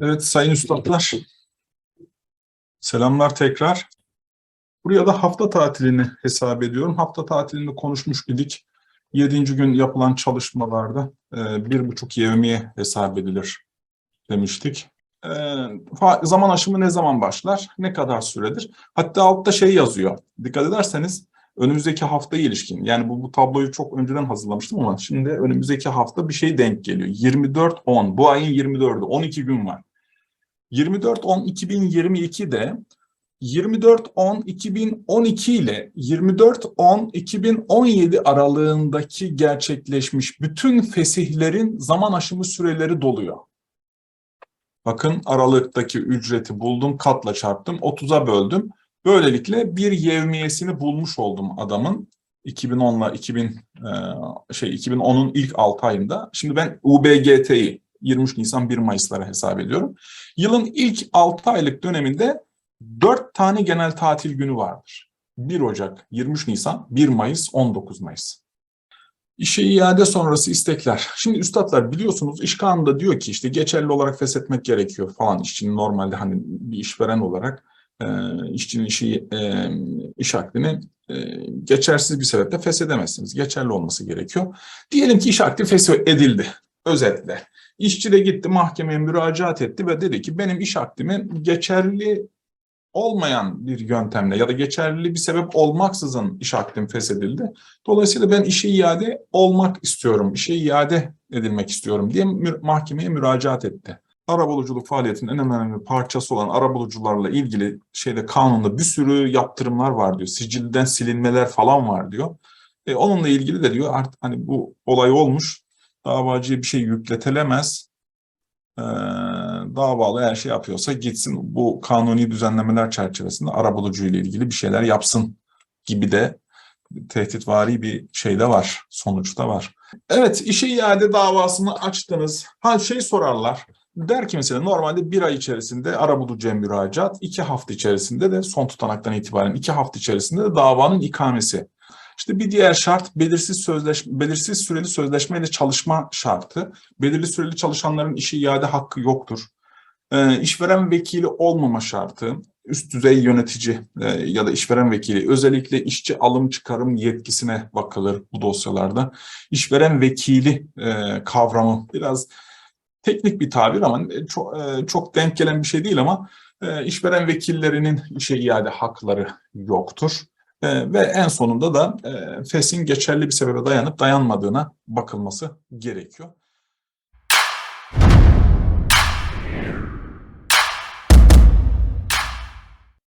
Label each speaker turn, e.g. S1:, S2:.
S1: Evet sayın üstadlar. Selamlar tekrar. Buraya da hafta tatilini hesap ediyorum. Hafta tatilini konuşmuş idik. Yedinci gün yapılan çalışmalarda e, bir buçuk yevmiye hesap edilir demiştik. E, zaman aşımı ne zaman başlar? Ne kadar süredir? Hatta altta şey yazıyor. Dikkat ederseniz önümüzdeki haftaya ilişkin. Yani bu, bu tabloyu çok önceden hazırlamıştım ama şimdi önümüzdeki hafta bir şey denk geliyor. 24-10. Bu ayın 24'ü. 12 gün var. 24-10-2022'de 24-10-2012 ile 24-10-2017 aralığındaki gerçekleşmiş bütün fesihlerin zaman aşımı süreleri doluyor. Bakın aralıktaki ücreti buldum, katla çarptım, 30'a böldüm. Böylelikle bir yevmiyesini bulmuş oldum adamın 2010'la 2000 e, şey 2010'un ilk 6 ayında. Şimdi ben UBGT'yi 23 Nisan 1 Mayıs'lara hesap ediyorum. Yılın ilk 6 aylık döneminde 4 tane genel tatil günü vardır. 1 Ocak, 23 Nisan, 1 Mayıs, 19 Mayıs. İşe iade sonrası istekler. Şimdi üstadlar biliyorsunuz iş kanunda diyor ki işte geçerli olarak feshetmek gerekiyor falan işçinin normalde hani bir işveren olarak e, işçinin işi e, iş akdini e, geçersiz bir sebeple feshedemezsiniz. Geçerli olması gerekiyor. Diyelim ki iş akdi feshedildi. Özetle. İşçi de gitti mahkemeye müracaat etti ve dedi ki benim iş akdimi geçerli olmayan bir yöntemle ya da geçerli bir sebep olmaksızın iş akdim feshedildi. Dolayısıyla ben işe iade olmak istiyorum, işe iade edilmek istiyorum diye mahkemeye müracaat etti. Arabuluculuk faaliyetinin en önemli parçası olan arabulucularla ilgili şeyde kanunda bir sürü yaptırımlar var diyor. Sicilden silinmeler falan var diyor. E, onunla ilgili de diyor artık hani bu olay olmuş. Davacıya bir şey yükletilemez. Ee, davalı her şey yapıyorsa gitsin bu kanuni düzenlemeler çerçevesinde arabulucu ile ilgili bir şeyler yapsın gibi de tehditvari bir şey de var, sonuçta var. Evet, işe iade davasını açtınız. Ha şey sorarlar. Der ki mesela normalde bir ay içerisinde arabulucuya müracaat, iki hafta içerisinde de son tutanaktan itibaren iki hafta içerisinde de davanın ikamesi. İşte bir diğer şart belirsiz sözleşme, belirsiz süreli sözleşmeyle çalışma şartı. Belirli süreli çalışanların işe iade hakkı yoktur. Ee, işveren vekili olmama şartı, üst düzey yönetici e, ya da işveren vekili, özellikle işçi alım çıkarım yetkisine bakılır bu dosyalarda. İşveren vekili e, kavramı biraz teknik bir tabir ama e, çok, e, çok denk gelen bir şey değil ama e, işveren vekillerinin işe iade hakları yoktur. E, ve en sonunda da e, FES'in geçerli bir sebebe dayanıp dayanmadığına bakılması gerekiyor.